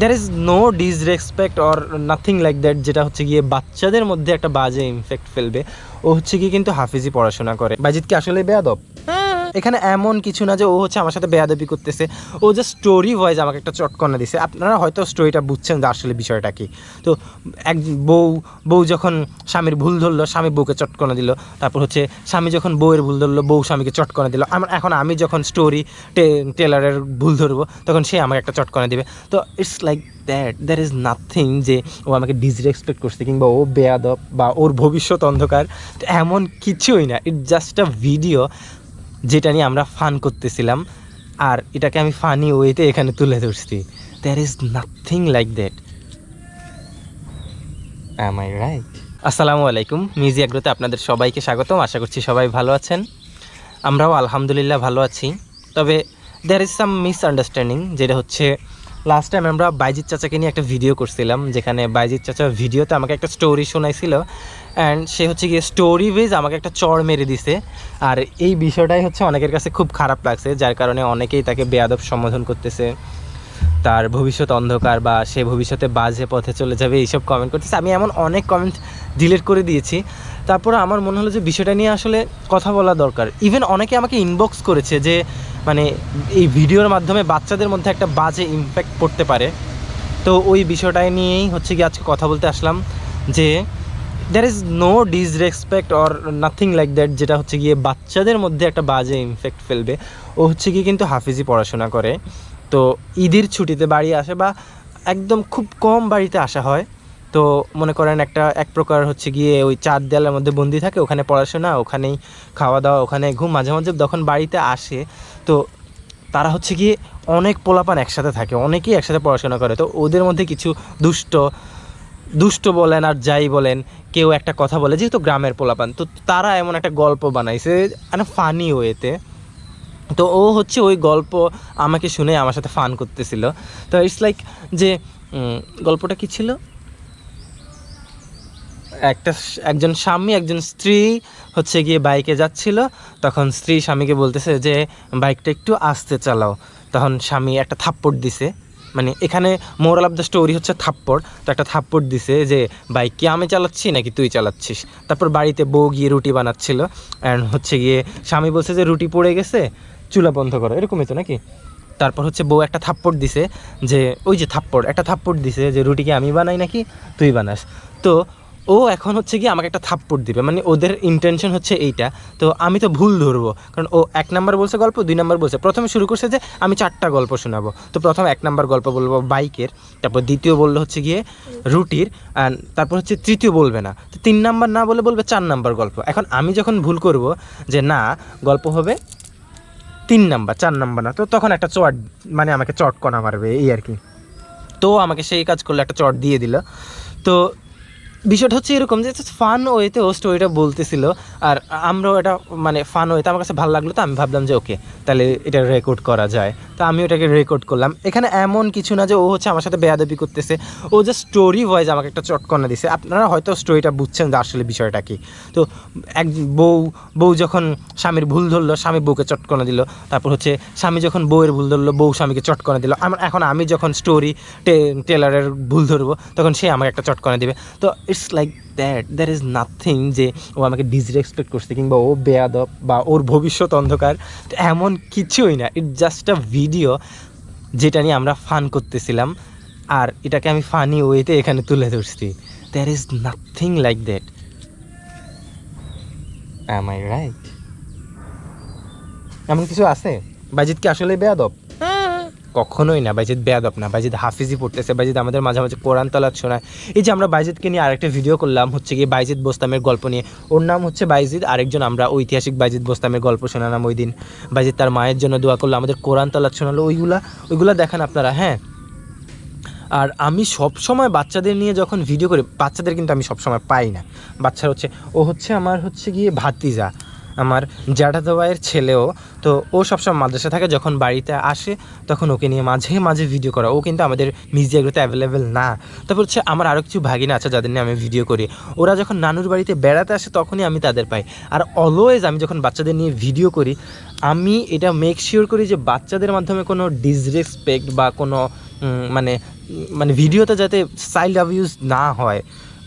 There is no disrespect or nothing like that যেটা হচ্ছে গিয়ে বাচ্চাদের মধ্যে একটা বাজে ইমফেক্ট ফেলবে। ও হচ্ছে গিয়ে কিন্তু হাফিজি পড়াশোনা করে। বাজিদ কি আসলে বেয়াদব। এখানে এমন কিছু না যে ও হচ্ছে আমার সাথে বেয়াদবি করতেছে। ও যে স্টোরি ওয়াইজ আমাকে একটা চটকনা দিছে। আপনারা হয়তো স্টোরিটা বুঝছেন যে আসলে বিষয়টা কি। তো এক বউ বউ যখন স্বামীর ভুল ধরলো, স্বামী বউকে চটকনা দিল। তারপর হচ্ছে স্বামী যখন বউয়ের ভুল ধরলো, বউ স্বামীকে চটকনা দিল। আমার, এখন আমি যখন স্টোরি টেলারের ভুল ধরবো, তখন সে আমাকে একটা চটকনা দিবে। তো it's like that there is nothing যে ও আমাকে ডিসরেসপেক্ট করছে কিংবা ও বেয়াদব বা ওর ভবিষ্যৎ অন্ধকার। তো এমন কিছুই না। ইট জাস্ট আ ভিডিও যেটা নিয়ে আমরা ফান করতেছিলাম। আর এটাকে আমি ফানি ওয়েতে এখানে তুলে ধরছি। There is nothing like that am I right আসসালামু আলাইকুম। মিউজি আপনাদের সবাইকে স্বাগতম। আশা করছি সবাই ভালো আছেন। আমরাও আলহামদুলিল্লাহ ভালো আছি। তবে দ্যার ইজ সাম মিসআন্ডারস্ট্যান্ডিং যেটা হচ্ছে লাস্ট টাইম আমরা বাইজিৎ চাচাকে নিয়ে একটা ভিডিও করছিলাম, যেখানে বাইজিৎ চাচা ভিডিওতে আমাকে একটা স্টোরি শোনাইছিল অ্যান্ড সে হচ্ছে গিয়ে স্টোরি বেজ আমাকে একটা চড় মেরে দিছে। আর এই বিষয়টাই হচ্ছে অনেকের কাছে খুব খারাপ লাগছে, যার কারণে অনেকেই তাকে বেয়াদব সম্বোধন করতেছে। তার ভবিষ্যৎ অন্ধকার বা সে ভবিষ্যতে বাজে পথে চলে যাবে, এইসব কমেন্ট করতেছে। আমি এমন অনেক কমেন্ট ডিলিট করে দিয়েছি। তারপরে আমার মনে হলো যে বিষয়টা নিয়ে আসলে কথা বলা দরকার। ইভেন অনেকে আমাকে ইনবক্স করেছে যে মানে এই ভিডিওর মাধ্যমে বাচ্চাদের মধ্যে একটা বাজে ইম্প্যাক্ট পড়তে পারে। তো ওই বিষয়টাই নিয়েই হচ্ছে কি আজকে কথা বলতে আসলাম যে there is no disrespect or nothing like that যেটা হচ্ছে গিয়ে বাচ্চাদের মধ্যে একটা বাজে ইমফেক্ট ফেলবে। ও হচ্ছে গিয়ে কিন্তু হাফিজি পড়াশোনা করে। তো ঈদের ছুটিতে বাড়ি আসে বা একদম খুব কম বাড়িতে আসা হয়। তো মনে করেন একটা, এক প্রকার হচ্ছে গিয়ে ওই চার দেয়ালের মধ্যে বন্দি থাকে, ওখানে পড়াশোনা, ওখানেই খাওয়া দাওয়া ওখানে ঘুম মাঝে মাঝে যখন বাড়িতে আসে, তো তারা হচ্ছে গিয়ে অনেক পোলাপান একসাথে থাকে, অনেকেই একসাথে পড়াশোনা করে। তো ওদের মধ্যে কিছু দুষ্ট দুষ্ট বলেন আর যাই বলেন, কেউ একটা কথা বলে, যেহেতু গ্রামের পোলাপান, তো তারা এমন একটা গল্প বানাইছে মানে ফানি ওয়েতে তো ও হচ্ছে ওই গল্প আমাকে শুনে আমার সাথে ফান করতেছিল। তো ইটস লাইক যে গল্পটা কি ছিল? একটা একজন স্বামী, একজন স্ত্রী হচ্ছে গিয়ে বাইকে যাচ্ছিল। তখন স্ত্রী স্বামীকে বলতেছে যে, বাইকটা একটু আস্তে চালাও। তখন স্বামী একটা থাপ্পড় দিছে। মানে এখানে মোরাল অফ দ্য স্টোরি হচ্ছে থাপ্পড়। তো একটা থাপ্পড় দিছে যে, বাইক কি আমি চালাচ্ছি নাকি তুই চালাচ্ছিস? তারপর বাড়িতে বউ গিয়ে রুটি বানাচ্ছিল। অ্যান্ড হচ্ছে গিয়ে স্বামী বলছে যে, রুটি পড়ে গেছে, চুলা বন্ধ করো। এরকমই তো নাকি? তারপর হচ্ছে বউ একটা থাপ্পড় দিছে যে, ওই যে থাপ্পড়, একটা থাপ্পড় দিছে যে, রুটি কি আমি বানাই নাকি? তুই বানাস। তো ও এখন হচ্ছে কি আমাকে একটা থাপ্পড় দিবে। মানে ওদের ইন্টেনশন হচ্ছে এইটা। তো আমি তো ভুল ধরবো। কারণ ও এক নাম্বার বলছে গল্প, দুই নাম্বার বলছে। প্রথমে শুরু করছে যে আমি চারটা গল্প শোনাবো। তো প্রথম এক নাম্বার গল্প বলব বাইকের, তারপর দ্বিতীয় বলল হচ্ছে গিয়ে রুটির, আর তারপর হচ্ছে তৃতীয় বলবে না। তো তিন নাম্বার না বলে বলবে চার নাম্বার গল্প। এখন আমি যখন ভুল করব যে না, গল্প হবে তিন নাম্বার, চার নাম্বার না, তো তখন একটা চট মানে আমাকে চট কণা মারবে, এই আর কি। তো আমাকে সেই কাজ করলে একটা চট দিয়ে দিল। তো বিষয়টা হচ্ছে এরকম যে ফান ওয়েতে ও স্টোরিটা বলতেছিল। আর আমরাও এটা মানে ফান ওয়েতে আমার কাছে ভালো লাগল, তো আমি ভাবলাম যে ওকে তাহলে এটা রেকর্ড করা যায়। তো আমি ওটাকে রেকর্ড করলাম। এখানে এমন কিছু না যে ও হচ্ছে আমার সাথে বেয়াদবি করতেছে। ও যে স্টোরি ওয়াইজ আমাকে একটা চটকনা দিছে। আপনারা হয়তো স্টোরিটা বুঝছেন যে আসলে বিষয়টা কি। তো এক বউ বউ যখন স্বামীর ভুল ধরলো, স্বামী বউকে চটকনা দিল। তারপর হচ্ছে স্বামী যখন বউয়ের ভুল ধরলো, বউ স্বামীকে চটকনা দিল। আমার, এখন আমি যখন স্টোরি টেলারের ভুল ধরবো, তখন সে আমাকে একটা চটকনা দিবে। তো it's like that there is nothing যে ও আমাকে ডিসরেসপেক্ট করছে কিংবা ও বেয়াদব বা ওর ভবিষ্যৎ অন্ধকার এমন কিছুই না। ইট জাস্ট আ ভিডিও যেটা নিয়ে আমরা ফান করতেছিলাম আর এটাকে আমি ফানি ওয়েতে এখানে তুলে ধরছি। There is nothing like that am I right এমন কিছু আছে? বাজিদ কি আসলে বেয়াদব? কখনোই না, বাইজিদ বেয়াদব না, বাইজিদ হাফিজি পড়তেছে, বাইজিদ আমাদের মাঝে মাঝে কোরআন তালাত শোনায়। এই যে আমরা বাইজিদকে নিয়ে আরেকটা ভিডিও করলাম, হচ্ছে গিয়ে বাইজিদ বোস্তামের গল্প নিয়ে। ওর নাম হচ্ছে বাইজিদ, আরেকজন আমরা ঐতিহাসিক বাইজিদ বোস্তামের গল্প শোনালাম ওই দিন। বাইজিদ তার মায়ের জন্য দোয়া করল, আমাদের কোরআন তালাত শোনালো, ওইগুলা ওইগুলা দেখান আপনারা হ্যাঁ। আর আমি সব সময় বাচ্চাদের নিয়ে যখন ভিডিও করি, বাচ্চাদের কিন্তু আমি সব সময় পাই না। বাচ্চা হচ্ছে ও হচ্ছে আমার হচ্ছে গিয়ে ভাতিজা। আমার জ্যাঠাতো ভাইয়ের ছেলেও। তো ও সবসময় মাদ্রাসা থাকে, যখন বাড়িতে আসে, তখন ওকে নিয়ে মাঝে মাঝে ভিডিও করা। ও কিন্তু আমাদের মিউজিয়াগুলোতে অ্যাভেলেবেল না। তারপর হচ্ছে আমার আরও কিছু ভাগিনা আছে যাদের নিয়ে আমি ভিডিও করি। ওরা যখন নানুর বাড়িতে বেড়াতে আসে, তখনই আমি তাদের পাই। আর অলওয়েজ আমি যখন বাচ্চাদের নিয়ে ভিডিও করি, আমি এটা মেক শিওর করি যে বাচ্চাদের মাধ্যমে কোনো ডিসরেসপেক্ট বা কোনো মানে মানে ভিডিওতে যাতে চাইল্ড অ্যাবিউজ না হয়।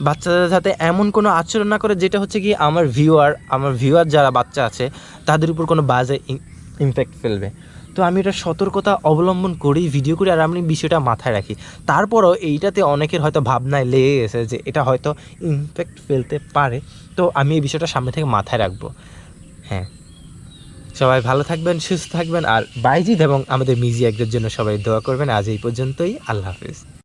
বাচ্চারা যাতে এমন কোনো আচরণ না করে, যেটা হচ্ছে কি আমার ভিউয়ার আমার ভিউয়ার যারা বাচ্চা আছে, তাদের উপর কোনো বাজে ইমপ্যাক্ট ফেলবে। তো আমি এটা সতর্কতা অবলম্বন করেই ভিডিও করি, আর আমি বিষয়টা মাথায় রাখি। তারপরও এইটাতে অনেকের হয়তো ভাবনায় লেগে গেছে যে এটা হয়তো ইমপ্যাক্ট ফেলতে পারে। তো আমি এই বিষয়টা সামনে থেকে মাথায় রাখব। হ্যাঁ। সবাই ভালো থাকবেন, সুস্থ থাকবেন, আর বাইজিদ এবং আমাদের মিউজিয়াকদের জন্য সবাই দোয়া করবেন। আজ এই পর্যন্তই। আল্লাহ হাফিজ।